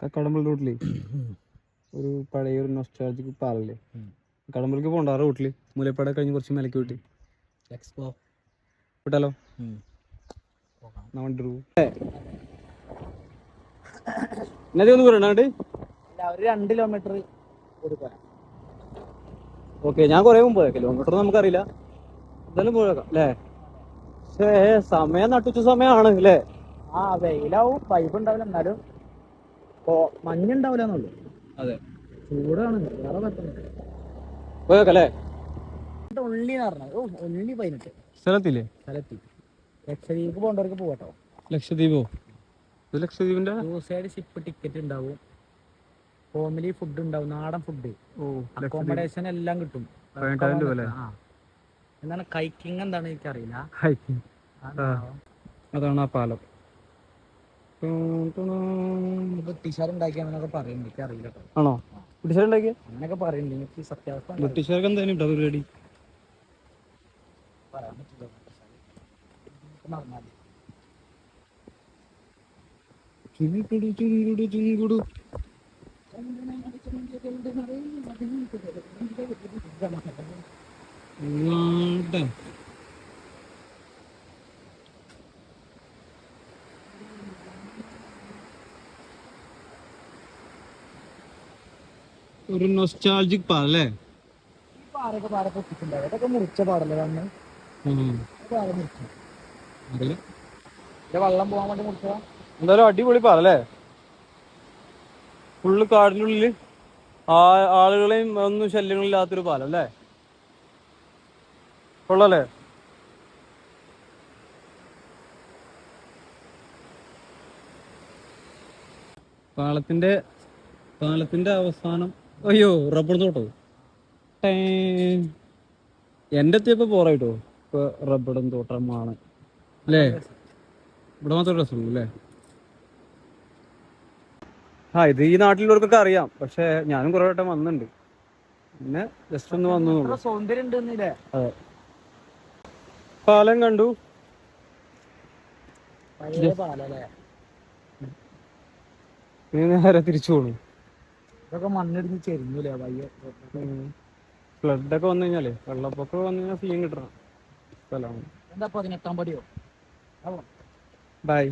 കക്കാടമ്പൽ റൂട്ടിൽ. ഒരു പഴയ ഒരു നൊസ്റ്റാളജിക് പാറല്ലേ കടമ്പലേക്ക് പോണ്ട ആ റൂട്ടിൽ. മുലപ്പാട കഴിഞ്ഞ് കുറച്ച് മലക്ക് വിട്ട്. എക്സ്പോ വിട്ടാലോ? നമ്മുടെ എന്നാ ഒന്ന് പറയണാണ്ട് ഒരു രണ്ട് കിലോമീറ്റർ കൊടുക്കാം. ഓക്കെ ഞാൻ കുറേ മുമ്പ് കിലോമീറ്റർ നമുക്കറിയില്ല. എന്തായാലും പോയേക്കാം അല്ലേ? പക്ഷേ സമയം നട്ടുച്ച സമയമാണ് അല്ലേ? ആ വെയിലാവും പൈപ്പ് ഉണ്ടാവില്ല എന്നാലും. കൊ- മഞ്ഞുണ്ടാവില്ല എന്നുള്ളു അതെ. ചൂടാണ്. വേറെ പറ്റുന്നില്ല ഉള്ളി എന്ന് പറഞ്ഞത് ഓ ഉള്ളി പതിനെട്ട്. സ്ഥലത്തില്ലേ? സ്ഥലത്തി. ലക്ഷദ്വീപ് പോകേണ്ടവർക്ക് പോകട്ടോ. ലക്ഷദ്വീപോ? ലക്ഷദ്വീപിന്റെ? ദിവസമായിട്ട് ഷിപ്പ് ടിക്കറ്റ് ഉണ്ടാവും. ഹോമിലി ഫുഡ് ഉണ്ടാവും. നാടൻ ഫുഡ് ഓ അക്കോമഡേഷൻ എല്ലാം കിട്ടും. എന്താണ് കൈക്കിങ് എന്താണ് എനിക്കറിയില്ല. അതാണ് ആ പാലം. ആണോ ബ്രിട്ടീഷുകാരുണ്ടാക്കിയ ബ്രിട്ടീഷുകാർക്ക് എന്തായാലും ഉണ്ടാവും പരിപാടി. ചുരുകുടു, ചുരുകുടു, ചുരുകുടു. ഇങ്ങോട്ട്. ഒരു നൊസ്റ്റാൾജിക് പാലല്ലേ ഈ പാറയൊക്കെ പാറ പൊട്ടിച്ചിട്ടുണ്ടാവും അതൊക്കെ മുറിച്ച പാടല്ലേ വന്ന്? പാറ മുറിച്ചു. വെള്ളം പോകാൻ വേണ്ടി മുറിച്ചതാ? എന്തായാലും അടിപൊളി പാലല്ലേ ഫുള്ള് കാടിനുള്ളിൽ ആ ആളുകളെയും ഒന്നും ശല്യങ്ങളില്ലാത്തൊരു പാലം അല്ലേ കൊള്ളല്ലേ? പാളത്തിന്റെ പാലത്തിന്റെ അവസാനം അയ്യോ റബ്ബർ തോട്ടോ ടേ. എന്റെ എത്തിയപ്പോ പോറായിട്ടോ ഇപ്പൊ റബ്ബറും തോട്ടമാണ് അല്ലേ? ഇവിടെ മാത്രമേ രസമുള്ളൂ അല്ലേ? ആ ഇത് ഈ നാട്ടിലുള്ളവർക്കൊക്കെ അറിയാം. പക്ഷെ ഞാനും കുറെ വട്ടം വന്നിട്ടുണ്ട്. പിന്നെ ജസ്റ്റ് ഒന്ന് വന്നു സൗന്ദര്യം അതെ. പാലം കണ്ടു. നേരെ തിരിച്ചു പോണു. ഇതൊക്കെ മണ്ണിടിഞ്ഞ് ചെരിഞ്ഞൂലേ വയ്യ? ഫ്ലഡ് ഒക്കെ വന്നു കഴിഞ്ഞാലേ വെള്ളപ്പൊക്കം വന്നു കഴിഞ്ഞാൽ സീൻ കിട്ടണം. സ്ഥലമാണ് എന്താ പതിനെട്ടാം പടിയോ? ബൈ